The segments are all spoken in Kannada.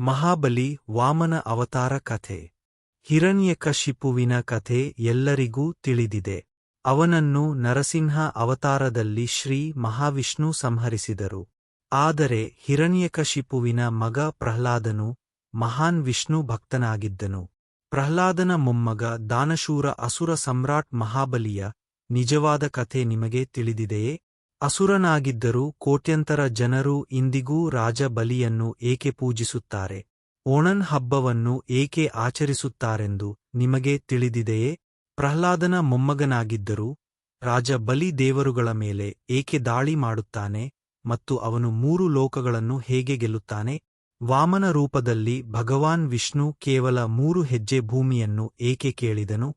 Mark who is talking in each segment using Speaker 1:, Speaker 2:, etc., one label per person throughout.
Speaker 1: ಮಹಾಬಲಿ ವಾಮನ ಅವತಾರ ಕಥೆ. ಹಿರಣ್ಯಕಶಿಪುವಿನ ಕಥೆ ಎಲ್ಲರಿಗೂ ತಿಳಿದಿದೆ. ಅವನನ್ನು ನರಸಿಂಹ ಅವತಾರದಲ್ಲಿ ಶ್ರೀ ಮಹಾವಿಷ್ಣು ಸಂಹರಿಸಿದರು. ಆದರೆ ಹಿರಣ್ಯಕಶಿಪುವಿನ ಮಗ ಪ್ರಹ್ಲಾದನು ಮಹಾನ್ ವಿಷ್ಣು ಭಕ್ತನಾಗಿದ್ದನು. ಪ್ರಹ್ಲಾದನ ಮೊಮ್ಮಗ ದಾನಶೂರ ಅಸುರ ಸಮ್ರಾಟ್ ಮಹಾಬಲಿಯ ನಿಜವಾದ ಕಥೆ ನಿಮಗೆ ತಿಳಿದಿದೆಯೇ? ಅಸುರನಾಗಿದ್ದರೂ ಕೋಟ್ಯಂತರ ಜನರು ಇಂದಿಗೂ ರಾಜ ಬಲಿಯನ್ನು ಏಕೆ ಪೂಜಿಸುತ್ತಾರೆ? ಓಣನ್ ಹಬ್ಬವನ್ನು ಏಕೆ ಆಚರಿಸುತ್ತಾರೆಂದು ನಿಮಗೆ ತಿಳಿದಿದೆಯೇ? ಪ್ರಹ್ಲಾದನ ಮೊಮ್ಮಗನಾಗಿದ್ದರೂ ರಾಜ ಬಲಿ ದೇವರುಗಳ ಮೇಲೆ ಏಕೆ ದಾಳಿ ಮಾಡುತ್ತಾನೆ ಮತ್ತು ಅವನು ಮೂರು ಲೋಕಗಳನ್ನು ಹೇಗೆ ಗೆಲ್ಲುತ್ತಾನೆ? ವಾಮನ ರೂಪದಲ್ಲಿ ಭಗವಾನ್ ವಿಷ್ಣು ಕೇವಲ ಮೂರು ಹೆಜ್ಜೆ ಭೂಮಿಯನ್ನು ಏಕೆ ಕೇಳಿದನು?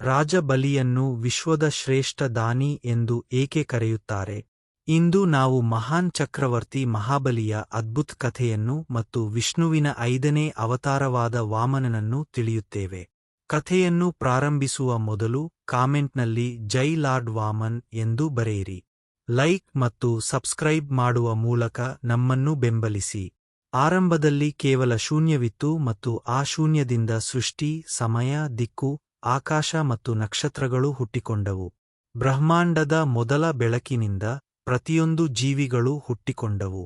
Speaker 1: ರಾಜ ಬಲಿಯನ್ನು ವಿಶ್ವದ ಶ್ರೇಷ್ಠ ದಾನಿ ಎಂದು ಏಕೆ ಕರೆಯುತ್ತಾರೆ? ಇಂದು ನಾವು ಮಹಾನ್ ಚಕ್ರವರ್ತಿ ಮಹಾಬಲಿಯ ಅದ್ಭುತ ಕಥೆಯನ್ನು ಮತ್ತು ವಿಷ್ಣುವಿನ ಐದನೇ ಅವತಾರವಾದ ವಾಮನನನ್ನು ತಿಳಿಯುತ್ತೇವೆ. ಕಥೆಯನ್ನು ಪ್ರಾರಂಭಿಸುವ ಮೊದಲು ಕಾಮೆಂಟ್ನಲ್ಲಿ ಜೈ ಲಾರ್ಡ್ ವಾಮನ್ ಎಂದು ಬರೆಯಿರಿ. ಲೈಕ್ ಮತ್ತು ಸಬ್ಸ್ಕ್ರೈಬ್ ಮಾಡುವ ಮೂಲಕ ನಮ್ಮನ್ನು ಬೆಂಬಲಿಸಿ. ಆರಂಭದಲ್ಲಿ ಕೇವಲ ಶೂನ್ಯವಿತ್ತು ಮತ್ತು ಆ ಶೂನ್ಯದಿಂದ ಸೃಷ್ಟಿ, ಸಮಯ, ದಿಕ್ಕು, ಆಕಾಶ ಮತ್ತು ನಕ್ಷತ್ರಗಳು ಹುಟ್ಟಿಕೊಂಡವು. ಬ್ರಹ್ಮಾಂಡದ ಮೊದಲ ಬೆಳಕಿನಿಂದ ಪ್ರತಿಯೊಂದು ಜೀವಿಗಳು ಹುಟ್ಟಿಕೊಂಡವು.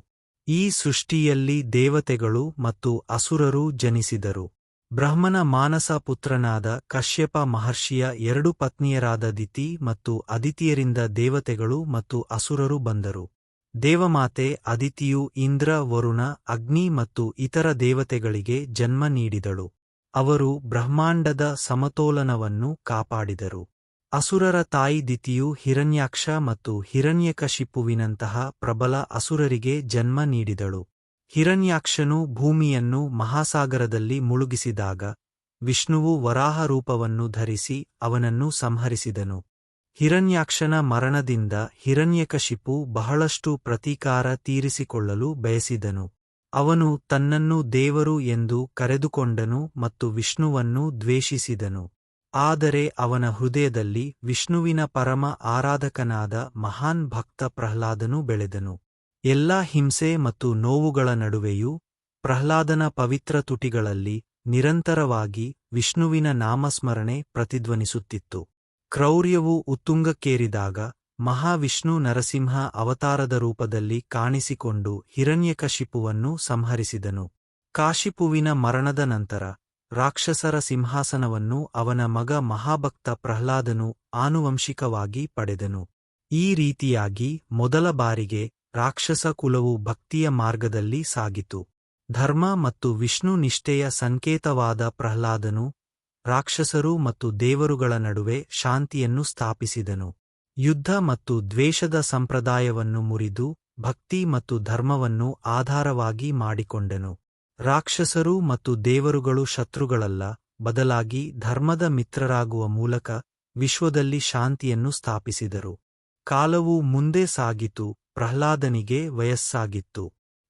Speaker 1: ಈ ಸೃಷ್ಟಿಯಲ್ಲಿ ದೇವತೆಗಳು ಮತ್ತು ಅಸುರರು ಜನಿಸಿದರು. ಬ್ರಹ್ಮನ ಮಾನಸ ಪುತ್ರನಾದ ಕಶ್ಯಪ ಮಹರ್ಷಿಯ ಎರಡು ಪತ್ನಿಯರಾದ ದಿತಿ ಮತ್ತು ಅದಿತಿಯರಿಂದ ದೇವತೆಗಳು ಮತ್ತು ಅಸುರರು ಬಂದರು. ದೇವಮಾತೆ ಅದಿತಿಯು ಇಂದ್ರ, ವರುಣ, ಅಗ್ನಿ ಮತ್ತು ಇತರ ದೇವತೆಗಳಿಗೆ ಜನ್ಮ ನೀಡಿದಳು. ಅವರು ಬ್ರಹ್ಮಾಂಡದ ಸಮತೋಲನವನ್ನು ಕಾಪಾಡಿದರು. ಅಸುರರ ತಾಯಿ ದಿತಿಯು ಹಿರಣ್ಯಾಕ್ಷ ಮತ್ತು ಹಿರಣ್ಯಕಶಿಪುವಿನಂತಹ ಪ್ರಬಲ ಅಸುರರಿಗೆ ಜನ್ಮ ನೀಡಿದಳು. ಹಿರಣ್ಯಾಕ್ಷನು ಭೂಮಿಯನ್ನು ಮಹಾಸಾಗರದಲ್ಲಿ ಮುಳುಗಿಸಿದಾಗ, ವಿಷ್ಣುವು ವರಾಹ ರೂಪವನ್ನು ಧರಿಸಿ ಅವನನ್ನು ಸಂಹರಿಸಿದನು. ಹಿರಣ್ಯಾಕ್ಷನ ಮರಣದಿಂದ ಹಿರಣ್ಯಕಶಿಪು ಬಹಳಷ್ಟು ಪ್ರತೀಕಾರ ತೀರಿಸಿಕೊಳ್ಳಲು ಬಯಸಿದನು. ಅವನು ತನ್ನನ್ನು ದೇವರು ಎಂದು ಕರೆದುಕೊಂಡನು ಮತ್ತು ವಿಷ್ಣುವನ್ನು ದ್ವೇಷಿಸಿದನು. ಆದರೆ ಅವನ ಹೃದಯದಲ್ಲಿ ವಿಷ್ಣುವಿನ ಪರಮ ಆರಾಧಕನಾದ ಮಹಾನ್ ಭಕ್ತ ಪ್ರಹ್ಲಾದನು ಬೆಳೆದನು. ಎಲ್ಲ ಹಿಂಸೆ ಮತ್ತು ನೋವುಗಳ ನಡುವೆಯೂ ಪ್ರಹ್ಲಾದನ ಪವಿತ್ರ ತುಟಿಗಳಲ್ಲಿ ನಿರಂತರವಾಗಿ ವಿಷ್ಣುವಿನ ನಾಮಸ್ಮರಣೆ ಪ್ರತಿಧ್ವನಿಸುತ್ತಿತ್ತು. ಕ್ರೌರ್ಯವು ಉತ್ತುಂಗಕ್ಕೇರಿದಾಗ ಮಹಾವಿಷ್ಣು ನರಸಿಂಹ ಅವತಾರದ ರೂಪದಲ್ಲಿ ಕಾಣಿಸಿಕೊಂಡು ಹಿರಣ್ಯಕಶಿಪುವನ್ನು ಸಂಹರಿಸಿದನು. ಕಾಶಿಪುವಿನ ಮರಣದ ನಂತರ ರಾಕ್ಷಸರ ಸಿಂಹಾಸನವನ್ನು ಅವನ ಮಗ ಮಹಾಭಕ್ತ ಪ್ರಹ್ಲಾದನು ಆನುವಂಶಿಕವಾಗಿ ಪಡೆದನು. ಈ ರೀತಿಯಾಗಿ ಮೊದಲ ಬಾರಿಗೆ ರಾಕ್ಷಸ ಕುಲವು ಭಕ್ತಿಯ ಮಾರ್ಗದಲ್ಲಿ ಸಾಗಿತು. ಧರ್ಮ ಮತ್ತು ವಿಷ್ಣು ನಿಷ್ಠೆಯ ಸಂಕೇತವಾದ ಪ್ರಹ್ಲಾದನು ರಾಕ್ಷಸರು ಮತ್ತು ದೇವರುಗಳ ನಡುವೆ ಶಾಂತಿಯನ್ನು ಸ್ಥಾಪಿಸಿದನು. ಯುದ್ಧ ಮತ್ತು ದ್ವೇಷದ ಸಂಪ್ರದಾಯವನ್ನು ಮುರಿದು ಭಕ್ತಿ ಮತ್ತು ಧರ್ಮವನ್ನು ಆಧಾರವಾಗಿ ಮಾಡಿಕೊಂಡನು. ರಾಕ್ಷಸರು ಮತ್ತು ದೇವರುಗಳು ಶತ್ರುಗಳಲ್ಲ, ಬದಲಾಗಿ ಧರ್ಮದ ಮಿತ್ರರಾಗುವ ಮೂಲಕ ವಿಶ್ವದಲ್ಲಿ ಶಾಂತಿಯನ್ನು ಸ್ಥಾಪಿಸಿದರು. ಕಾಲವು ಮುಂದೆ ಸಾಗಿತು, ಪ್ರಹ್ಲಾದನಿಗೆ ವಯಸ್ಸಾಗಿತ್ತು.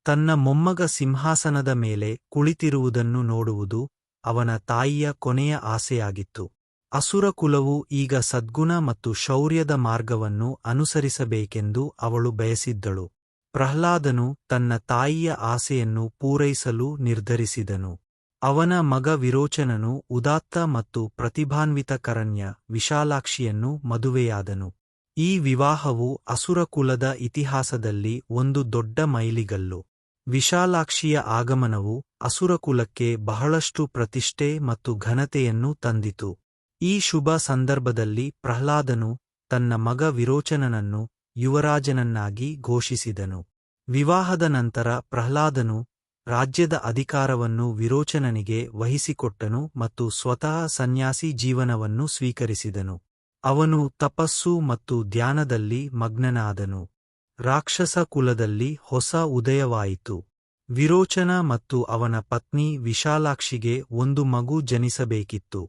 Speaker 1: ತನ್ನ ಮೊಮ್ಮಗ ಸಿಂಹಾಸನದ ಮೇಲೆ ಕುಳಿತಿರುವುದನ್ನು ನೋಡುವುದು ಅವನ ತಾಯಿಯ ಕೊನೆಯ ಆಸೆಯಾಗಿತ್ತು. ಅಸುರ ಕುಲವು ಈಗ ಸದ್ಗುಣ ಮತ್ತು ಶೌರ್ಯದ ಮಾರ್ಗವನ್ನು ಅನುಸರಿಸಬೇಕೆಂದು ಅವಳು ಬಯಸಿದ್ದಳು. ಪ್ರಹ್ಲಾದನು ತನ್ನ ತಾಯಿಯ ಆಸೆಯನ್ನು ಪೂರೈಸಲು ನಿರ್ಧರಿಸಿದನು. ಅವನ ಮಗ ವಿರೋಚನನು ಉದಾತ್ತ ಮತ್ತು ಪ್ರತಿಭಾನ್ವಿತ ಕರಣ್ಯ ವಿಶಾಲಾಕ್ಷಿಯನ್ನು ಮದುವೆಯಾದನು. ಈ ವಿವಾಹವು ಅಸುರಕುಲದ ಇತಿಹಾಸದಲ್ಲಿ ಒಂದು ದೊಡ್ಡ ಮೈಲಿಗಲ್ಲು. ವಿಶಾಲಾಕ್ಷಿಯ ಆಗಮನವು ಅಸುರಕುಲಕ್ಕೆ ಬಹಳಷ್ಟು ಪ್ರತಿಷ್ಠೆ ಮತ್ತು ಘನತೆಯನ್ನು ತಂದಿತು. ಈ ಶುಭ ಸಂದರ್ಭದಲ್ಲಿ ಪ್ರಹ್ಲಾದನು ತನ್ನ ಮಗ ವಿರೋಚನನನ್ನು ಯುವರಾಜನನ್ನಾಗಿ ಘೋಷಿಸಿದನು. ವಿವಾಹದ ನಂತರ ಪ್ರಹ್ಲಾದನು ರಾಜ್ಯದ ಅಧಿಕಾರವನ್ನು ವಿರೋಚನನಿಗೆ ವಹಿಸಿಕೊಟ್ಟನು ಮತ್ತು ಸ್ವತಃ ಸನ್ಯಾಸಿ ಜೀವನವನ್ನು ಸ್ವೀಕರಿಸಿದನು. ಅವನು ತಪಸ್ಸು ಮತ್ತು ಧ್ಯಾನದಲ್ಲಿ ಮಗ್ನನಾದನು. ರಾಕ್ಷಸ ಕುಲದಲ್ಲಿ ಹೊಸ ಉದಯವಾಯಿತು. ವಿರೋಚನ ಮತ್ತು ಅವನ ಪತ್ನಿ ವಿಶಾಲಾಕ್ಷಿಗೆ ಒಂದು ಮಗು ಜನಿಸಬೇಕಿತ್ತು.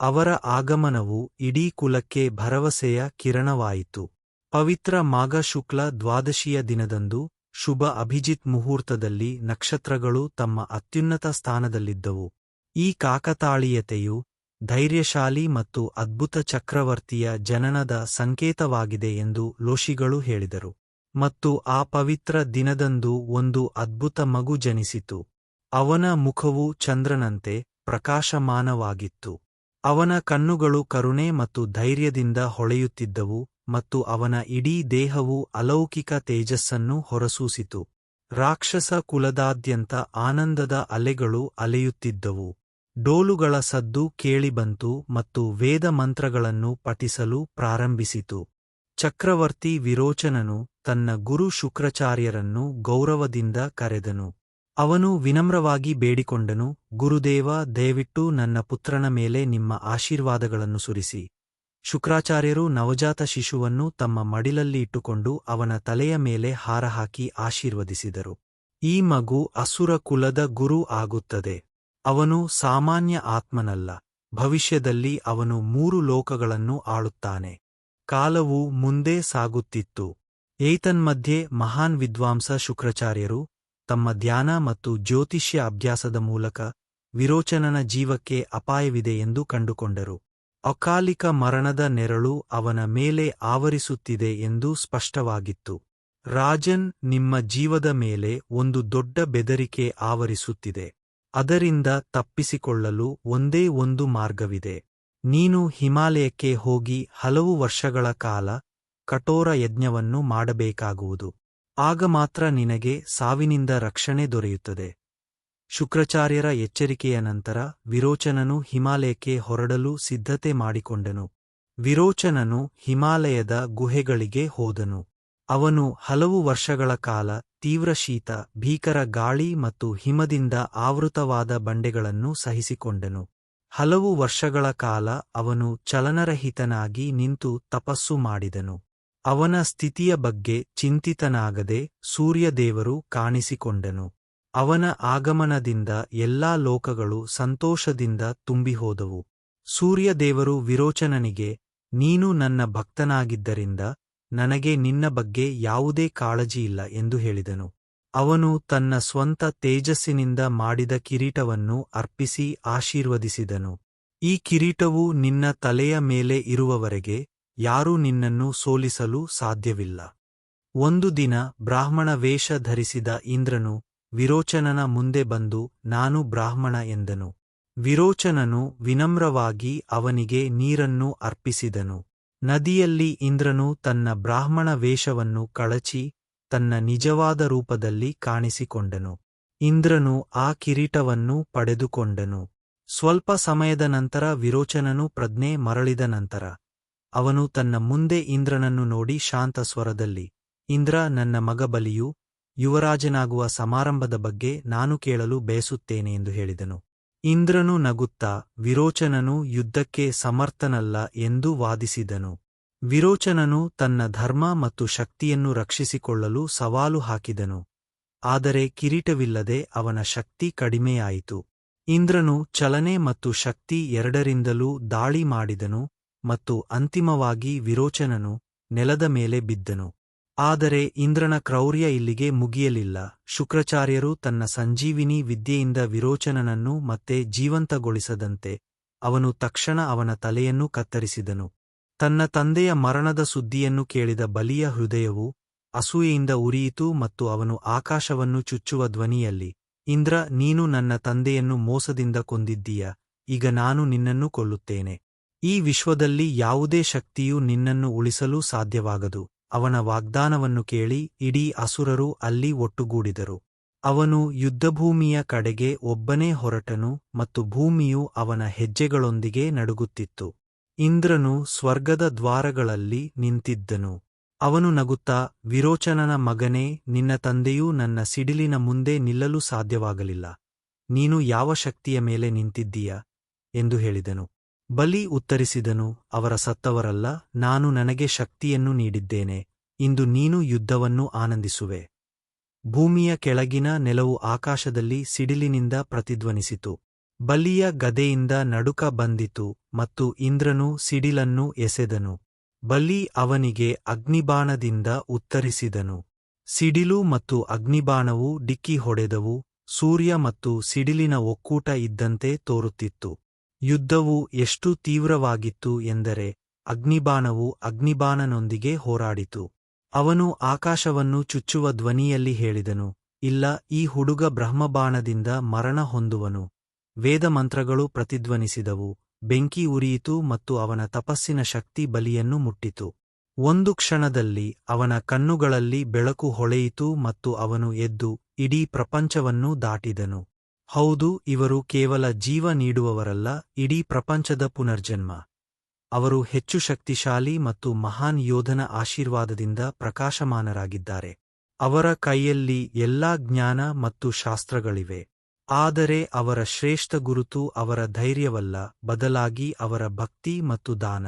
Speaker 1: ಅವರ ಆಗಮನವು ಇಡೀ ಕುಲಕ್ಕೆ ಭರವಸೆಯ ಕಿರಣವಾಯಿತು. ಪವಿತ್ರ ಮಾಘ ಶುಕ್ಲ ದ್ವಾದಶಿಯ ದಿನದಂದು ಶುಭ ಅಭಿಜಿತ್ ಮುಹೂರ್ತದಲ್ಲಿ ನಕ್ಷತ್ರಗಳು ತಮ್ಮ ಅತ್ಯುನ್ನತ ಸ್ಥಾನದಲ್ಲಿದ್ದವು. ಈ ಕಾಕತಾಳೀಯತೆಯು ಧೈರ್ಯಶಾಲಿ ಮತ್ತು ಅದ್ಭುತ ಚಕ್ರವರ್ತಿಯ ಜನನದ ಸಂಕೇತವಾಗಿದೆ ಎಂದು ಲೋಷಿಗಳು ಹೇಳಿದರು. ಮತ್ತು ಆ ಪವಿತ್ರ ದಿನದಂದು ಒಂದು ಅದ್ಭುತ ಮಗು ಜನಿಸಿತು. ಅವನ ಮುಖವು ಚಂದ್ರನಂತೆ ಪ್ರಕಾಶಮಾನವಾಗಿತ್ತು. ಅವನ ಕಣ್ಣುಗಳು ಕರುಣೆ ಮತ್ತು ಧೈರ್ಯದಿಂದ ಹೊಳೆಯುತ್ತಿದ್ದವು. ಮತ್ತು ಅವನ ಇಡೀ ದೇಹವು ಅಲೌಕಿಕ ತೇಜಸ್ಸನ್ನು ಹೊರಸೂಸಿತು. ರಾಕ್ಷಸ ಕುಲದಾದ್ಯಂತ ಆನಂದದ ಅಲೆಗಳು ಅಲೆಯುತ್ತಿದ್ದವು. ಡೋಲುಗಳ ಸದ್ದು ಕೇಳಿಬಂತು ಮತ್ತು ವೇದ ಮಂತ್ರಗಳನ್ನು ಪಠಿಸಲು ಪ್ರಾರಂಭಿಸಿತು. ಚಕ್ರವರ್ತಿ ವಿರೋಚನನು ತನ್ನ ಗುರು ಶುಕ್ರಾಚಾರ್ಯರನ್ನು ಗೌರವದಿಂದ ಕರೆದನು. ಅವನು ವಿನಮ್ರವಾಗಿ ಬೇಡಿಕೊಂಡನು, ಗುರುದೇವ, ದಯವಿಟ್ಟು ನನ್ನ ಪುತ್ರನ ಮೇಲೆ ನಿಮ್ಮ ಆಶೀರ್ವಾದಗಳನ್ನು ಸುರಿಸಿ. ಶುಕ್ರಾಚಾರ್ಯರು ನವಜಾತ ಶಿಶುವನ್ನು ತಮ್ಮ ಮಡಿಲಲ್ಲಿ ಇಟ್ಟುಕೊಂಡು ಅವನ ತಲೆಯ ಮೇಲೆ ಹಾರ ಹಾಕಿ ಆಶೀರ್ವದಿಸಿದರು. ಈ ಮಗು ಅಸುರ ಕುಲದ ಗುರು ಆಗುತ್ತದೆ. ಅವನು ಸಾಮಾನ್ಯ ಆತ್ಮನಲ್ಲ. ಭವಿಷ್ಯದಲ್ಲಿ ಅವನು ಮೂರು ಲೋಕಗಳನ್ನು ಆಳುತ್ತಾನೆ. ಕಾಲವು ಮುಂದೆ ಸಾಗುತ್ತಿತ್ತು. ಏತನ್ಮಧ್ಯೆ ಮಹಾನ್ ವಿದ್ವಾಂಸ ಶುಕ್ರಾಚಾರ್ಯರು ತಮ್ಮ ಧ್ಯಾನ ಮತ್ತು ಜ್ಯೋತಿಷ್ಯ ಅಭ್ಯಾಸದ ಮೂಲಕ ವಿರೋಚನನ ಜೀವಕ್ಕೆ ಅಪಾಯವಿದೆ ಎಂದು ಕಂಡುಕೊಂಡರು. ಅಕಾಲಿಕ ಮರಣದ ನೆರಳು ಅವನ ಮೇಲೆ ಆವರಿಸುತ್ತಿದೆ ಎಂದು ಸ್ಪಷ್ಟವಾಗಿತ್ತು. ರಾಜನ್ ನಿಮ್ಮ ಜೀವದ ಮೇಲೆ ಒಂದು ದೊಡ್ಡ ಬೆದರಿಕೆ ಆವರಿಸುತ್ತಿದೆ. ಅದರಿಂದ ತಪ್ಪಿಸಿಕೊಳ್ಳಲು ಒಂದೇ ಒಂದು ಮಾರ್ಗವಿದೆ. ನೀನು ಹಿಮಾಲಯಕ್ಕೆ ಹೋಗಿ ಹಲವು ವರ್ಷಗಳ ಕಾಲ ಕಠೋರ ಯಜ್ಞವನ್ನು ಮಾಡಬೇಕಾಗುವುದು. ಆಗ ಮಾತ್ರ ನಿನಗೆ ಸಾವಿನಿಂದ ರಕ್ಷಣೆ ದೊರೆಯುತ್ತದೆ. ಶುಕ್ರಾಚಾರ್ಯರ ಎಚ್ಚರಿಕೆಯ ನಂತರ ವಿರೋಚನನು ಹಿಮಾಲಯಕ್ಕೆ ಹೊರಡಲು ಸಿದ್ಧತೆ ಮಾಡಿಕೊಂಡನು. ವಿರೋಚನನು ಹಿಮಾಲಯದ ಗುಹೆಗಳಿಗೆ ಹೋದನು. ಅವನು ಹಲವು ವರ್ಷಗಳ ಕಾಲ ತೀವ್ರ ಶೀತ, ಭೀಕರ ಗಾಳಿ ಮತ್ತು ಹಿಮದಿಂದ ಆವೃತವಾದ ಬಂಡೆಗಳನ್ನು ಸಹಿಸಿಕೊಂಡನು. ಹಲವು ವರ್ಷಗಳ ಕಾಲ ಅವನು ಚಲನರಹಿತನಾಗಿ ನಿಂತು ತಪಸ್ಸು ಮಾಡಿದನು. ಅವನ ಸ್ಥಿತಿಯ ಬಗ್ಗೆ ಚಿಂತಿತನಾಗದೆ ಸೂರ್ಯದೇವರು ಕಾಣಿಸಿಕೊಂಡನು. ಅವನ ಆಗಮನದಿಂದ ಎಲ್ಲಾ ಲೋಕಗಳು ಸಂತೋಷದಿಂದ ತುಂಬಿಹೋದವು. ಸೂರ್ಯದೇವರು ವಿರೋಚನನಿಗೆ, ನೀನು ನನ್ನ ಭಕ್ತನಾಗಿದ್ದರಿಂದ ನನಗೆ ನಿನ್ನ ಬಗ್ಗೆ ಯಾವುದೇ ಕಾಳಜಿಯಿಲ್ಲ ಎಂದು ಹೇಳಿದನು. ಅವನು ತನ್ನ ಸ್ವಂತ ತೇಜಸ್ಸಿನಿಂದ ಮಾಡಿದ ಕಿರೀಟವನ್ನು ಅರ್ಪಿಸಿ ಆಶೀರ್ವದಿಸಿದನು. ಈ ಕಿರೀಟವು ನಿನ್ನ ತಲೆಯ ಮೇಲೆ ಇರುವವರೆಗೆ ಯಾರೂ ನಿನ್ನನ್ನು ಸೋಲಿಸಲು ಸಾಧ್ಯವಿಲ್ಲ. ಒಂದು ದಿನ ಬ್ರಾಹ್ಮಣ ವೇಷ ಧರಿಸಿದ ಇಂದ್ರನು ವಿರೋಚನನ ಮುಂದೆ ಬಂದು ನಾನು ಬ್ರಾಹ್ಮಣ ಎಂದನು. ವಿರೋಚನನು ವಿನಮ್ರವಾಗಿ ಅವನಿಗೆ ನೀರನ್ನು ಅರ್ಪಿಸಿದನು. ನದಿಯಲ್ಲಿ ಇಂದ್ರನು ತನ್ನ ಬ್ರಾಹ್ಮಣ ವೇಷವನ್ನು ಕಳಚಿ ತನ್ನ ನಿಜವಾದ ರೂಪದಲ್ಲಿ ಕಾಣಿಸಿಕೊಂಡನು. ಇಂದ್ರನು ಆ ಕಿರೀಟವನ್ನು ಪಡೆದುಕೊಂಡನು. ಸ್ವಲ್ಪ ಸಮಯದ ನಂತರ ವಿರೋಚನನು ಪ್ರಜ್ಞೆ ಮರಳಿದ ನಂತರ, ಅವನು ತನ್ನ ಮುಂದೆ ಇಂದ್ರನನ್ನು ನೋಡಿ ಶಾಂತ ಸ್ವರದಲ್ಲಿ, ಇಂದ್ರ, ನನ್ನ ಮಗ ಬಲಿಯು ಯುವರಾಜನಾಗುವ ಸಮಾರಂಭದ ಬಗ್ಗೆ ನಾನು ಕೇಳಲು ಬಯಸುತ್ತೇನೆ ಎಂದು ಹೇಳಿದನು. ಇಂದ್ರನು ನಗುತ್ತಾ, ವಿರೋಚನನು ಯುದ್ಧಕ್ಕೆ ಸಮರ್ಥನಲ್ಲ ಎಂದು ವಾದಿಸಿದನು. ವಿರೋಚನನು ತನ್ನ ಧರ್ಮ ಮತ್ತು ಶಕ್ತಿಯನ್ನು ರಕ್ಷಿಸಿಕೊಳ್ಳಲು ಸವಾಲು ಹಾಕಿದನು. ಆದರೆ ಕಿರೀಟವಿಲ್ಲದೆ ಅವನ ಶಕ್ತಿ ಕಡಿಮೆಯಾಯಿತು. ಇಂದ್ರನು ಚಲನೆ ಮತ್ತು ಶಕ್ತಿ ಎರಡರಿಂದಲೂ ದಾಳಿ ಮಾಡಿದನು ಮತ್ತು ಅಂತಿಮವಾಗಿ ವಿರೋಚನನು ನೆಲದ ಮೇಲೆ ಬಿದ್ದನು. ಆದರೆ ಇಂದ್ರನ ಕ್ರೌರ್ಯ ಇಲ್ಲಿಗೆ ಮುಗಿಯಲಿಲ್ಲ. ಶುಕ್ರಾಚಾರ್ಯರು ತನ್ನ ಸಂಜೀವಿನಿ ವಿದ್ಯೆಯಿಂದ ವಿರೋಚನನನ್ನು ಮತ್ತೆ ಜೀವಂತಗೊಳಿಸದಂತೆ ಅವನು ತಕ್ಷಣ ಅವನ ತಲೆಯನ್ನು ಕತ್ತರಿಸಿದನು. ತನ್ನ ತಂದೆಯ ಮರಣದ ಸುದ್ದಿಯನ್ನು ಕೇಳಿದ ಬಲಿಯ ಹೃದಯವು ಅಸೂಯೆಯಿಂದ ಉರಿಯಿತು ಮತ್ತು ಅವನು ಆಕಾಶವನ್ನು ಚುಚ್ಚುವ ಧ್ವನಿಯಲ್ಲಿ, ಇಂದ್ರ, ನೀನು ನನ್ನ ತಂದೆಯನ್ನು ಮೋಸದಿಂದ ಕೊಂದಿದ್ದೀಯ? ಈಗ ನಾನು ನಿನ್ನನ್ನು ಕೊಲ್ಲುತ್ತೇನೆ. ಈ ವಿಶ್ವದಲ್ಲಿ ಯಾವುದೇ ಶಕ್ತಿಯೂ ನಿನ್ನನ್ನು ಉಳಿಸಲು ಸಾಧ್ಯವಾಗದು. ಅವನ ವಾಗ್ದಾನವನ್ನು ಕೇಳಿ ಇಡೀ ಅಸುರರು ಅಲ್ಲಿ ಒಟ್ಟುಗೂಡಿದರು. ಅವನು ಯುದ್ಧಭೂಮಿಯ ಕಡೆಗೆ ಒಬ್ಬನೇ ಹೊರಟನು ಮತ್ತು ಭೂಮಿಯು ಅವನ ಹೆಜ್ಜೆಗಳೊಂದಿಗೆ ನಡುಗುತ್ತಿತ್ತು. ಇಂದ್ರನು ಸ್ವರ್ಗದ ದ್ವಾರಗಳಲ್ಲಿ ನಿಂತಿದ್ದನು. ಅವನು ನಗುತ್ತಾ, ವಿರೋಚನನ ಮಗನೇ, ನಿನ್ನ ತಂದೆಯೂ ನನ್ನ ಸಿಡಿಲಿನ ಮುಂದೆ ನಿಲ್ಲಲು ಸಾಧ್ಯವಾಗಲಿಲ್ಲ. ನೀನು ಯಾವ ಶಕ್ತಿಯ ಮೇಲೆ ನಿಂತಿದ್ದೀಯ? ಎಂದು ಹೇಳಿದನು. ಬಲಿ ಉತ್ತರಿಸಿದನು, ಅವರ ಸತ್ತವರಲ್ಲ, ನಾನು ನನಗೆ ಶಕ್ತಿಯನ್ನು ನೀಡಿದ್ದೇನೆ, ಇಂದು ನೀನು ಯುದ್ಧವನ್ನು ಆನಂದಿಸುವೆ. ಭೂಮಿಯ ಕೆಳಗಿನ ನೆಲವು ಆಕಾಶದಲ್ಲಿ ಸಿಡಿಲಿನಿಂದ ಪ್ರತಿಧ್ವನಿಸಿತು. ಬಲಿಯ ಗದೆಯಿಂದ ನಡುಕ ಬಂದಿತು ಮತ್ತು ಇಂದ್ರನು ಸಿಡಿಲನ್ನು ಎಸೆದನು. ಬಲಿ ಅವನಿಗೆ ಅಗ್ನಿಬಾಣದಿಂದ ಉತ್ತರಿಸಿದನು. ಸಿಡಿಲು ಮತ್ತು ಅಗ್ನಿಬಾಣವು ಡಿಕ್ಕಿ ಹೊಡೆದವು, ಸೂರ್ಯ ಮತ್ತು ಸಿಡಿಲಿನ ಒಕ್ಕೂಟ ಇದ್ದಂತೆ ತೋರುತ್ತಿತ್ತು. ಯುದ್ಧವು ಎಷ್ಟು ತೀವ್ರವಾಗಿತ್ತು ಎಂದರೆ ಅಗ್ನಿಬಾಣವು ಅಗ್ನಿಬಾಣನೊಂದಿಗೆ ಹೋರಾಡಿತು. ಅವನು ಆಕಾಶವನ್ನು ಚುಚ್ಚುವ ಧ್ವನಿಯಲ್ಲಿ ಹೇಳಿದನು, ಇಲ್ಲ, ಈ ಹುಡುಗ ಬ್ರಹ್ಮಬಾಣದಿಂದ ಮರಣ ಹೊಂದುವನು. ವೇದಮಂತ್ರಗಳು ಪ್ರತಿಧ್ವನಿಸಿದವು, ಬೆಂಕಿ ಉರಿಯಿತು ಮತ್ತು ಅವನ ತಪಸ್ಸಿನ ಶಕ್ತಿ ಬಲಿಯನ್ನು ಮುಟ್ಟಿತು. ಒಂದು ಕ್ಷಣದಲ್ಲಿ ಅವನ ಕಣ್ಣುಗಳಲ್ಲಿ ಬೆಳಕು ಹೊಳೆಯಿತು ಮತ್ತು ಅವನು ಎದ್ದು ಇಡೀ ಪ್ರಪಂಚವನ್ನು ದಾಟಿದನು. ಹೌದು, ಇವರು ಕೇವಲ ಜೀವ ನೀಡುವವರಲ್ಲ, ಇಡೀ ಪ್ರಪಂಚದ ಪುನರ್ಜನ್ಮ. ಅವರು ಹೆಚ್ಚು ಶಕ್ತಿಶಾಲಿ ಮತ್ತು ಮಹಾನ್ ಯೋಧನ ಆಶೀರ್ವಾದದಿಂದ ಪ್ರಕಾಶಮಾನರಾಗಿದ್ದಾರೆ. ಅವರ ಕೈಯಲ್ಲಿ ಎಲ್ಲಾ ಜ್ಞಾನ ಮತ್ತು ಶಾಸ್ತ್ರಗಳಿವೆ. ಆದರೆ ಅವರ ಶ್ರೇಷ್ಠ ಗುರುತು ಅವರ ಧೈರ್ಯವಲ್ಲ, ಬದಲಾಗಿ ಅವರ ಭಕ್ತಿ ಮತ್ತು ದಾನ.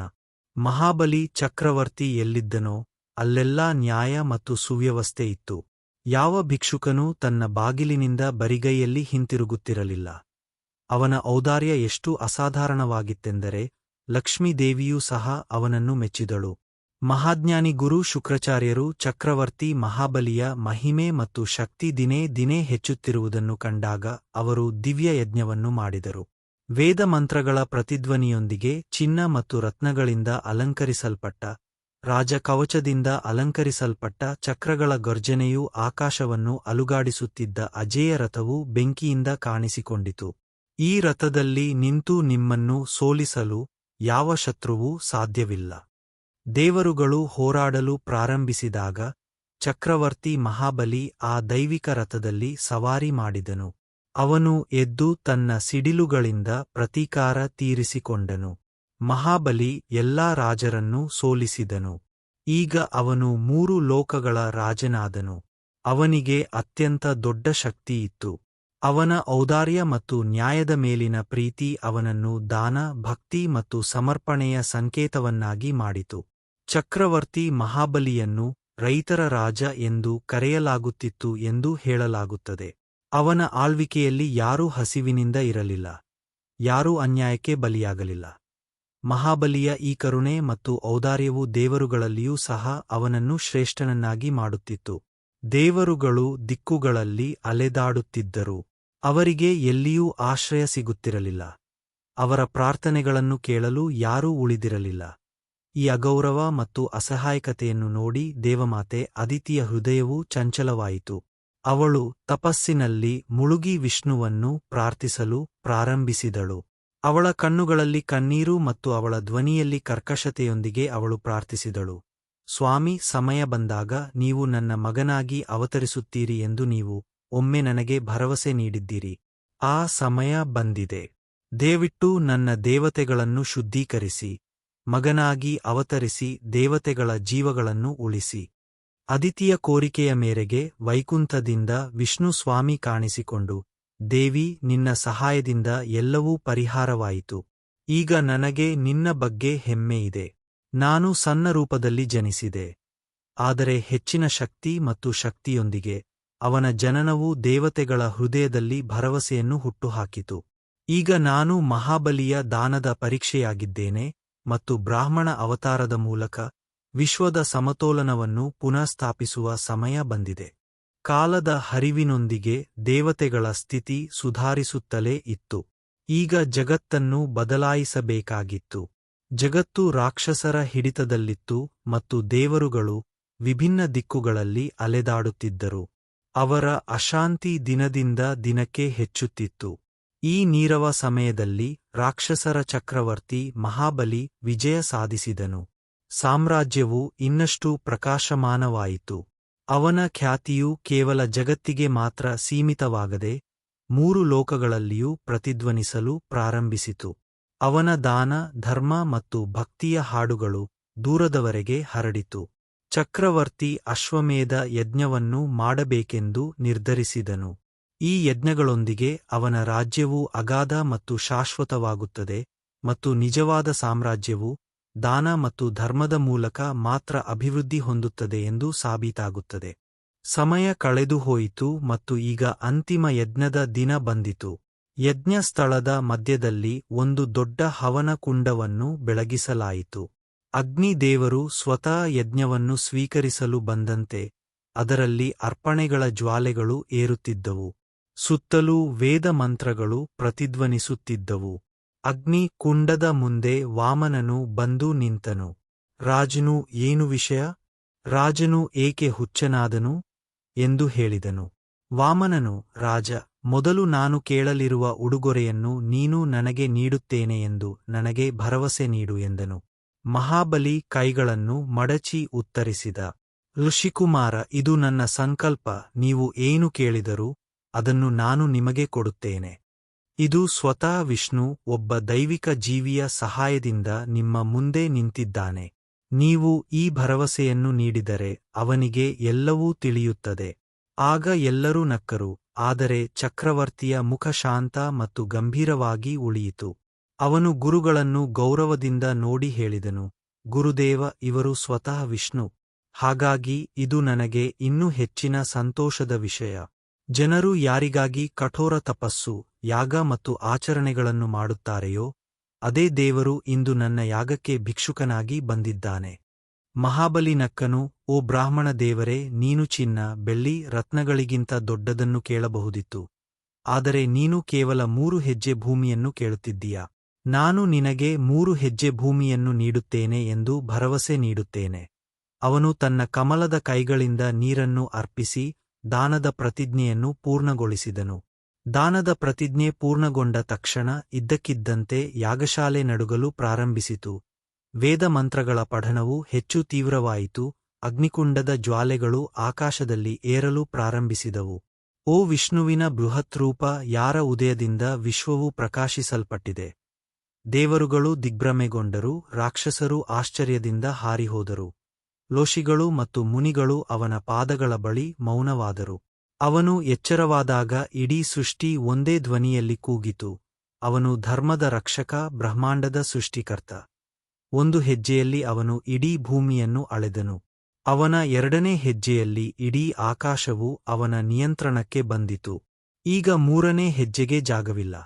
Speaker 1: ಮಹಾಬಲಿ ಚಕ್ರವರ್ತಿ ಎಲ್ಲಿದ್ದನೋ, ಅಲ್ಲೆಲ್ಲಾ ನ್ಯಾಯ ಮತ್ತು ಸುವ್ಯವಸ್ಥೆ ಇತ್ತು. ಯಾವ ಭಿಕ್ಷುಕನೂ ತನ್ನ ಬಾಗಿಲಿನಿಂದ ಬರಿಗೈಯಲ್ಲಿ ಹಿಂತಿರುಗುತ್ತಿರಲಿಲ್ಲ. ಅವನ ಔದಾರ್ಯ ಎಷ್ಟು ಅಸಾಧಾರಣವಾಗಿತ್ತೆಂದರೆ ಲಕ್ಷ್ಮೀದೇವಿಯೂ ಸಹ ಅವನನ್ನು ಮೆಚ್ಚಿದಳು. ಮಹಾಜ್ಞಾನಿ ಗುರು ಶುಕ್ರಾಚಾರ್ಯರು ಚಕ್ರವರ್ತಿ ಮಹಾಬಲಿಯ ಮಹಿಮೆ ಮತ್ತು ಶಕ್ತಿ ದಿನೇ ದಿನೇ ಹೆಚ್ಚುತ್ತಿರುವುದನ್ನು ಕಂಡಾಗ ಅವರು ದಿವ್ಯ ಯಜ್ಞವನ್ನು ಮಾಡಿದರು. ವೇದ ಮಂತ್ರಗಳ ಪ್ರತಿಧ್ವನಿಯೊಂದಿಗೆ ಚಿನ್ನ ಮತ್ತು ರತ್ನಗಳಿಂದ ಅಲಂಕರಿಸಲ್ಪಟ್ಟ ರಾಜಕವಚದಿಂದ ಅಲಂಕರಿಸಲ್ಪಟ್ಟ ಚಕ್ರಗಳ ಗರ್ಜನೆಯು ಆಕಾಶವನ್ನು ಅಲುಗಾಡಿಸುತ್ತಿದ್ದ ಅಜೇಯ ರಥವು ಬೆಂಕಿಯಿಂದ ಕಾಣಿಸಿಕೊಂಡಿತು. ಈ ರಥದಲ್ಲಿ ನಿಂತು ನಿಮ್ಮನ್ನು ಸೋಲಿಸಲು ಯಾವ ಶತ್ರುವೂ ಸಾಧ್ಯವಿಲ್ಲ. ದೇವರುಗಳು ಹೋರಾಡಲು ಪ್ರಾರಂಭಿಸಿದಾಗ ಚಕ್ರವರ್ತಿ ಮಹಾಬಲಿ ಆ ದೈವಿಕ ರಥದಲ್ಲಿ ಸವಾರಿ ಮಾಡಿದನು. ಅವನು ಎದ್ದು ತನ್ನ ಸಿಡಿಲುಗಳಿಂದ ಪ್ರತೀಕಾರ ತೀರಿಸಿಕೊಂಡನು. ಮಹಾಬಲಿ ಎಲ್ಲಾ ರಾಜರನ್ನು ಸೋಲಿಸಿದನು. ಈಗ ಅವನು ಮೂರು ಲೋಕಗಳ ರಾಜನಾದನು. ಅವನಿಗೆ ಅತ್ಯಂತ ದೊಡ್ಡ ಶಕ್ತಿಯಿತ್ತು ಅವನ ಔದಾರ್ಯ ಮತ್ತು ನ್ಯಾಯದ ಮೇಲಿನ ಪ್ರೀತಿ ಅವನನ್ನು ದಾನ, ಭಕ್ತಿ ಮತ್ತು ಸಮರ್ಪಣೆಯ ಸಂಕೇತವನ್ನಾಗಿ ಮಾಡಿತು. ಚಕ್ರವರ್ತಿ ಮಹಾಬಲಿಯನ್ನು ರೈತರ ರಾಜ ಎಂದು ಕರೆಯಲಾಗುತ್ತಿತ್ತು ಎಂದು ಹೇಳಲಾಗುತ್ತದೆ. ಅವನ ಆಳ್ವಿಕೆಯಲ್ಲಿ ಯಾರೂ ಹಸಿವಿನಿಂದ ಇರಲಿಲ್ಲ. ಯಾರೂ ಅನ್ಯಾಯಕ್ಕೆ ಬಲಿಯಾಗಲಿಲ್ಲ. ಮಹಾಬಲಿಯ ಈ ಕರುಣೆ ಮತ್ತು ಔದಾರ್ಯವು ದೇವರುಗಳಲ್ಲಿಯೂ ಸಹ ಅವನನ್ನು ಶ್ರೇಷ್ಠನನ್ನಾಗಿ ಮಾಡುತ್ತಿತ್ತು. ದೇವರುಗಳು ದಿಕ್ಕುಗಳಲ್ಲಿ ಅಲೆದಾಡುತ್ತಿದ್ದರು. ಅವರಿಗೆ ಎಲ್ಲಿಯೂ ಆಶ್ರಯ ಸಿಗುತ್ತಿರಲಿಲ್ಲ. ಅವರ ಪ್ರಾರ್ಥನೆಗಳನ್ನು ಕೇಳಲು ಯಾರೂ ಉಳಿದಿರಲಿಲ್ಲ. ಈ ಅಗೌರವ ಮತ್ತು ಅಸಹಾಯಕತೆಯನ್ನು ನೋಡಿ ದೇವಮಾತೆ ಅದಿತಿಯ ಹೃದಯವೂ ಚಂಚಲವಾಯಿತು. ಅವಳು ತಪಸ್ಸಿನಲ್ಲಿ ಮುಳುಗಿ ವಿಷ್ಣುವನ್ನು ಪ್ರಾರ್ಥಿಸಲು ಪ್ರಾರಂಭಿಸಿದಳು. ಅವಳ ಕಣ್ಣುಗಳಲ್ಲಿ ಕಣ್ಣೀರು ಮತ್ತು ಅವಳ ಧ್ವನಿಯಲ್ಲಿ ಕರ್ಕಶತೆಯೊಂದಿಗೆ ಅವಳು ಪ್ರಾರ್ಥಿಸಿದಳು. ಸ್ವಾಮಿ, ಸಮಯ ಬಂದಾಗ ನೀವು ನನ್ನ ಮಗನಾಗಿ ಅವತರಿಸುತ್ತೀರಿ ಎಂದು ನೀವು ಒಮ್ಮೆ ನನಗೆ ಭರವಸೆ ನೀಡಿದ್ದೀರಿ. ಆ ಸಮಯ ಬಂದಿದೆ. ದೇವಿಟ್ಟು ನನ್ನ ದೇವತೆಗಳನ್ನು ಶುದ್ಧೀಕರಿಸಿ. ಮಗನಾಗಿ ಅವತರಿಸಿ ದೇವತೆಗಳ ಜೀವಗಳನ್ನು ಉಳಿಸಿ. ಅದಿತಿಯ ಕೋರಿಕೆಯ ಮೇರೆಗೆ ವೈಕುಂಠದಿಂದ ವಿಷ್ಣು ಸ್ವಾಮಿ ಕಾಣಿಸಿಕೊಂಡು ದೇವಿ, ನಿನ್ನ ಸಹಾಯದಿಂದ ಎಲ್ಲವೂ ಪರಿಹಾರವಾಯಿತು. ಈಗ ನನಗೆ ನಿನ್ನ ಬಗ್ಗೆ ಹೆಮ್ಮೆಯಿದೆ ನಾನು ಸಣ್ಣ ರೂಪದಲ್ಲಿ ಜನಿಸಿದೆ. ಆದರೆ ಹೆಚ್ಚಿನ ಶಕ್ತಿ ಮತ್ತು ಶಕ್ತಿಯೊಂದಿಗೆ ಅವನ ಜನನವು ದೇವತೆಗಳ ಹೃದಯದಲ್ಲಿ ಭರವಸೆಯನ್ನು ಹುಟ್ಟುಹಾಕಿತು. ಈಗ ನಾನು ಮಹಾಬಲಿಯ ದಾನದ ಪರೀಕ್ಷೆಯಾಗಿದ್ದೇನೆ ಮತ್ತು ಬ್ರಾಹ್ಮಣ ಅವತಾರದ ಮೂಲಕ ವಿಶ್ವದ ಸಮತೋಲನವನ್ನು ಪುನಃಸ್ಥಾಪಿಸುವ ಸಮಯ ಬಂದಿದೆ. ಕಾಲದ ಹರಿವಿನೊಂದಿಗೆ ದೇವತೆಗಳ ಸ್ಥಿತಿ ಸುಧಾರಿಸುತ್ತಲೇ ಇತ್ತು. ಈಗ ಜಗತ್ತನ್ನು ಬದಲಾಯಿಸಬೇಕಾಗಿತ್ತು. ಜಗತ್ತು ರಾಕ್ಷಸರ ಹಿಡಿತದಲ್ಲಿತ್ತು ಮತ್ತು ದೇವರುಗಳು ವಿಭಿನ್ನ ದಿಕ್ಕುಗಳಲ್ಲಿ ಅಲೆದಾಡುತ್ತಿದ್ದರು. ಅವರ ಅಶಾಂತಿ ದಿನದಿಂದ ದಿನಕ್ಕೆ ಹೆಚ್ಚುತ್ತಿತ್ತು. ಈ ನೀರವ ಸಮಯದಲ್ಲಿ ರಾಕ್ಷಸರ ಚಕ್ರವರ್ತಿ ಮಹಾಬಲಿ ವಿಜಯ ಸಾಧಿಸಿದನು. ಸಾಮ್ರಾಜ್ಯವು ಇನ್ನಷ್ಟು ಪ್ರಕಾಶಮಾನವಾಯಿತು. ಅವನ ಖ್ಯಾತಿಯು ಕೇವಲ ಜಗತ್ತಿಗೆ ಮಾತ್ರ ಸೀಮಿತವಾಗದೆ ಮೂರು ಲೋಕಗಳಲ್ಲಿಯೂ ಪ್ರತಿಧ್ವನಿಸಲು ಪ್ರಾರಂಭಿಸಿತು. ಅವನ ದಾನ, ಧರ್ಮ ಮತ್ತು ಭಕ್ತಿಯ ಹಾಡುಗಳು ದೂರದವರೆಗೆ ಹರಡಿತು. ಚಕ್ರವರ್ತಿ ಅಶ್ವಮೇಧ ಯಜ್ಞವನ್ನು ಮಾಡಬೇಕೆಂದು ನಿರ್ಧರಿಸಿದನು. ಈ ಯಜ್ಞಗಳೊಂದಿಗೆ ಅವನ ರಾಜ್ಯವು ಅಗಾಧ ಮತ್ತು ಶಾಶ್ವತವಾಗುತ್ತದೆ ಮತ್ತು ನಿಜವಾದ ಸಾಮ್ರಾಜ್ಯವು ದಾನ ಮತ್ತು ಧರ್ಮದ ಮೂಲಕ ಮಾತ್ರ ಅಭಿವೃದ್ಧಿ ಹೊಂದುತ್ತದೆ ಎಂದು ಸಾಬೀತಾಗುತ್ತದೆ. ಸಮಯ ಕಳೆದುಹೋಯಿತು ಮತ್ತು ಈಗ ಅಂತಿಮ ಯಜ್ಞದ ದಿನ ಬಂದಿತು. ಯಜ್ಞ ಸ್ಥಳದ ಮಧ್ಯದಲ್ಲಿ ಒಂದು ದೊಡ್ಡ ಹವನ ಕುಂಡವನ್ನು ಬೆಳಗಿಸಲಾಯಿತು. ಅಗ್ನಿದೇವರು ಸ್ವತಃ ಯಜ್ಞವನ್ನು ಸ್ವೀಕರಿಸಲು ಬಂದಂತೆ ಅದರಲ್ಲಿ ಅರ್ಪಣೆಗಳ ಜ್ವಾಲೆಗಳು ಏರುತ್ತಿದ್ದವು. ಸುತ್ತಲೂ ವೇದ ಮಂತ್ರಗಳು ಪ್ರತಿಧ್ವನಿಸುತ್ತಿದ್ದವು. ಅಗ್ನಿ ಕುಂಡದ ಮುಂದೆ ವಾಮನನು ಬಂದು ನಿಂತನು. ರಾಜನು ಏನು ವಿಷಯ? ರಾಜನು ಏಕೆ ಹುಚ್ಚನಾದನು? ಎಂದು ಹೇಳಿದನು. ವಾಮನನು, ರಾಜ, ಮೊದಲು ನಾನು ಕೇಳಲಿರುವ ಉಡುಗೊರೆಯನ್ನು ನೀನು ನನಗೆ ನೀಡುತ್ತೇನೆ ಎಂದು ನನಗೆ ಭರವಸೆ ನೀಡು ಎಂದನು. ಮಹಾಬಲಿ ಕೈಗಳನ್ನು ಮಡಚಿ ಉತ್ತರಿಸಿದ. ಋಷಿಕುಮಾರ, ಇದು ನನ್ನ ಸಂಕಲ್ಪ, ನೀವು ಏನು ಕೇಳಿದರೂ ಅದನ್ನು ನಾನು ನಿಮಗೆ ಕೊಡುತ್ತೇನೆ. ಇದು ಸ್ವತಃ ವಿಷ್ಣು ಒಬ್ಬ ದೈವಿಕ ಜೀವಿಯ ಸಹಾಯದಿಂದ ನಿಮ್ಮ ಮುಂದೆ ನಿಂತಿದ್ದಾನೆ. ನೀವು ಈ ಭರವಸೆಯನ್ನು ನೀಡಿದರೆ ಅವನಿಗೆ ಎಲ್ಲವೂ ತಿಳಿಯುತ್ತದೆ. ಆಗ ಎಲ್ಲರೂ ನಕ್ಕರು, ಆದರೆ ಚಕ್ರವರ್ತಿಯ ಮುಖ ಶಾಂತ ಮತ್ತು ಗಂಭೀರವಾಗಿ ಉಳಿಯಿತು. ಅವನು ಗುರುಗಳನ್ನು ಗೌರವದಿಂದ ನೋಡಿ ಹೇಳಿದನು, ಗುರುದೇವ, ಇವರು ಸ್ವತಃ ವಿಷ್ಣು. ಹಾಗಾಗಿ ಇದು ನನಗೆ ಇನ್ನೂ ಹೆಚ್ಚಿನ ಸಂತೋಷದ ವಿಷಯ. ಜನರು ಯಾರಿಗಾಗಿ ಕಠೋರ ತಪಸ್ಸು ಯಾಗ ಮತ್ತು ಆಚರಣೆಗಳನ್ನು ಮಾಡುತ್ತಾರೆಯೋ, ಅದೇ ದೇವರು ಇಂದು ನನ್ನ ಯಾಗಕ್ಕೆ ಭಿಕ್ಷುಕನಾಗಿ ಬಂದಿದ್ದಾನೆ. ಮಹಾಬಲಿ ನಕ್ಕನು, ಓ ಬ್ರಾಹ್ಮಣ ದೇವರೇ, ನೀನು ಚಿನ್ನ, ಬೆಳ್ಳಿ, ರತ್ನಗಳಿಗಿಂತ ದೊಡ್ಡದನ್ನು ಕೇಳಬಹುದಿತ್ತು. ಆದರೆ ನೀನು ಕೇವಲ ಮೂರು ಹೆಜ್ಜೆ ಭೂಮಿಯನ್ನು ಕೇಳುತ್ತಿದ್ದೀಯ? ನಾನು ನಿನಗೆ ಮೂರು ಹೆಜ್ಜೆ ಭೂಮಿಯನ್ನು ನೀಡುತ್ತೇನೆ ಎಂದು ಭರವಸೆ ನೀಡುತ್ತೇನೆ. ಅವನು ತನ್ನ ಕಮಲದ ಕೈಗಳಿಂದ ನೀರನ್ನು ಅರ್ಪಿಸಿ, ದಾನದ ಪ್ರತಿಜ್ಞೆಯನ್ನು ಪೂರ್ಣಗೊಳಿಸಿದನು. ದಾನದ ಪ್ರತಿಜ್ಞೆ ಪೂರ್ಣಗೊಂಡ ತಕ್ಷಣ ಇದ್ದಕ್ಕಿದ್ದಂತೆ ಯಾಗಶಾಲೆ ನಡುಗಲು ಪ್ರಾರಂಭಿಸಿತು. ವೇದ ಮಂತ್ರಗಳ ಪಠಣವು ಹೆಚ್ಚು ತೀವ್ರವಾಯಿತು, ಅಗ್ನಿಕುಂಡದ ಜ್ವಾಲೆಗಳು ಆಕಾಶದಲ್ಲಿ ಏರಲು ಪ್ರಾರಂಭಿಸಿದವು. ಓ ವಿಷ್ಣುವಿನ ಬೃಹತ್ ರೂಪ, ಯಾರ ಉದಯದಿಂದ ವಿಶ್ವವು ಪ್ರಕಾಶಿಸಲ್ಪಟ್ಟಿದೆ? ದೇವರುಗಳು ದಿಗ್ಭ್ರಮೆಗೊಂಡರು, ರಾಕ್ಷಸರು ಆಶ್ಚರ್ಯದಿಂದ ಹಾರಿಹೋದರು. ಲೋಷಿಗಳು ಮತ್ತು ಮುನಿಗಳು ಅವನ ಪಾದಗಳ ಬಳಿ ಮೌನವಾದರು. ಅವನು ಎಚ್ಚರವಾದಾಗ ಇಡೀ ಸೃಷ್ಟಿ ಒಂದೇ ಧ್ವನಿಯಲ್ಲಿ ಕೂಗಿತು. ಅವನು ಧರ್ಮದ ರಕ್ಷಕ, ಬ್ರಹ್ಮಾಂಡದ ಸೃಷ್ಟಿಕರ್ತ. ಒಂದು ಹೆಜ್ಜೆಯಲ್ಲಿ ಅವನು ಇಡೀ ಭೂಮಿಯನ್ನು ಅಳೆದನು. ಅವನ ಎರಡನೇ ಹೆಜ್ಜೆಯಲ್ಲಿ ಇಡೀ ಆಕಾಶವು ಅವನ ನಿಯಂತ್ರಣಕ್ಕೆ ಬಂದಿತು. ಈಗ ಮೂರನೇ ಹೆಜ್ಜೆಗೆ ಜಾಗವಿಲ್ಲ.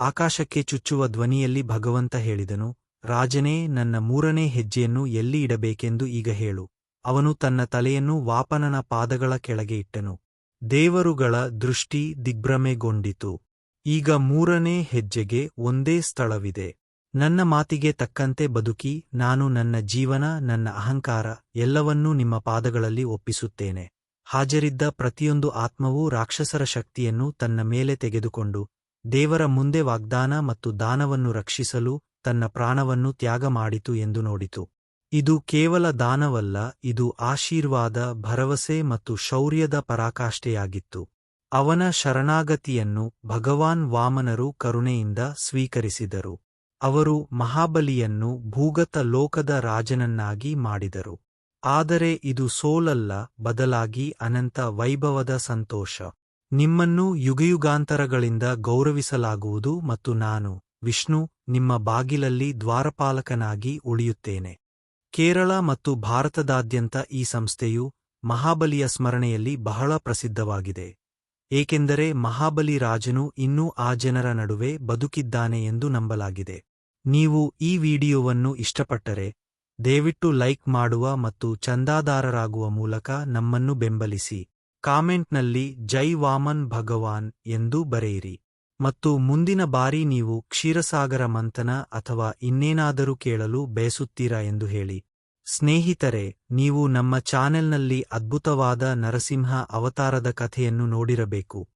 Speaker 1: ಆಕಾಶಕ್ಕೆ ಚುಚ್ಚುವ ಧ್ವನಿಯಲ್ಲಿ ಭಗವಂತ ಹೇಳಿದನು, ರಾಜನೇ, ನನ್ನ ಮೂರನೇ ಹೆಜ್ಜೆಯನ್ನು ಎಲ್ಲಿ ಇಡಬೇಕೆಂದು ಈಗ ಹೇಳು. ಅವನು ತನ್ನ ತಲೆಯನ್ನು ವಾಪನನ ಪಾದಗಳ ಕೆಳಗೆ ಇಟ್ಟನು. ದೇವರುಗಳ ದೃಷ್ಟಿ ದಿಗ್ಭ್ರಮೆಗೊಂಡಿತು. ಈಗ ಮೂರನೇ ಹೆಜ್ಜೆಗೆ ಒಂದೇ ಸ್ಥಳವಿದೆ. ನನ್ನ ಮಾತಿಗೆ ತಕ್ಕಂತೆ ಬದುಕಿ, ನಾನು ನನ್ನ ಜೀವನ, ನನ್ನ ಅಹಂಕಾರ ಎಲ್ಲವನ್ನೂ ನಿಮ್ಮ ಪಾದಗಳಲ್ಲಿ ಒಪ್ಪಿಸುತ್ತೇನೆ. ಹಾಜರಿದ್ದ ಪ್ರತಿಯೊಂದು ಆತ್ಮವೂ ರಾಕ್ಷಸರ ಶಕ್ತಿಯನ್ನು ತನ್ನ ಮೇಲೆ ತೆಗೆದುಕೊಂಡು, ದೇವರ ಮುಂದೆ ವಾಗ್ದಾನ ಮತ್ತು ದಾನವನ್ನು ರಕ್ಷಿಸಲು ತನ್ನ ಪ್ರಾಣವನ್ನು ತ್ಯಾಗ ಮಾಡಿತು ಎಂದು ನೋಡಿತು. ಇದು ಕೇವಲ ದಾನವಲ್ಲ, ಇದು ಆಶೀರ್ವಾದ, ಭರವಸೆ ಮತ್ತು ಶೌರ್ಯದ ಪರಾಕಾಷ್ಠೆಯಾಗಿತ್ತು. ಅವನ ಶರಣಾಗತಿಯನ್ನು ಭಗವಾನ್ ವಾಮನರು ಕರುಣೆಯಿಂದ ಸ್ವೀಕರಿಸಿದರು. ಅವರು ಮಹಾಬಲಿಯನ್ನು ಭೂಗತ ಲೋಕದ ರಾಜನನ್ನಾಗಿ ಮಾಡಿದರು. ಆದರೆ ಇದು ಸೋಲಲ್ಲ, ಬದಲಾಗಿ ಅನಂತ ವೈಭವದ ಸಂತೋಷ. ನಿಮ್ಮನ್ನು ಯುಗಯುಗಾಂತರಗಳಿಂದ ಗೌರವಿಸಲಾಗುವುದು ಮತ್ತು ನಾನು, ವಿಷ್ಣು, ನಿಮ್ಮ ಬಾಗಿಲಲ್ಲಿ ದ್ವಾರಪಾಲಕನಾಗಿ ಉಳಿಯುತ್ತೇನೆ. ಕೇರಳ ಮತ್ತು ಭಾರತದಾದ್ಯಂತ ಈ ಸಂಸ್ಥೆಯು ಮಹಾಬಲಿಯ ಸ್ಮರಣೆಯಲ್ಲಿ ಬಹಳ ಪ್ರಸಿದ್ಧವಾಗಿದೆ. ಏಕೆಂದರೆ ಮಹಾಬಲಿ ರಾಜನು ಇನ್ನೂ ಆ ಜನರ ನಡುವೆ ಬದುಕಿದ್ದಾನೆ ಎಂದು ನಂಬಲಾಗಿದೆ. ನೀವು ಈ ವಿಡಿಯೋವನ್ನು ಇಷ್ಟಪಟ್ಟರೆ ದಯವಿಟ್ಟು ಲೈಕ್ ಮಾಡುವ ಮತ್ತು ಚಂದಾದಾರರಾಗುವ ಮೂಲಕ ನಮ್ಮನ್ನು ಬೆಂಬಲಿಸಿ. ಕಾಮೆಂಟ್ನಲ್ಲಿ ಜೈ ವಾಮನ್ ಭಗವಾನ್ ಎಂದು ಬರೆಯಿರಿ. ಮತ್ತು ಮುಂದಿನ ಬಾರಿ ನೀವು ಕ್ಷೀರಸಾಗರ ಮಂಥನ ಅಥವಾ ಇನ್ನೇನಾದರೂ ಕೇಳಲು ಬಯಸುತ್ತೀರಾ ಎಂದು ಹೇಳಿ. ಸ್ನೇಹಿತರೆ, ನೀವು ನಮ್ಮ ಚಾನೆಲ್ನಲ್ಲಿ ಅದ್ಭುತವಾದ ನರಸಿಂಹ ಅವತಾರದ ಕಥೆಯನ್ನು ನೋಡಿರಬೇಕು.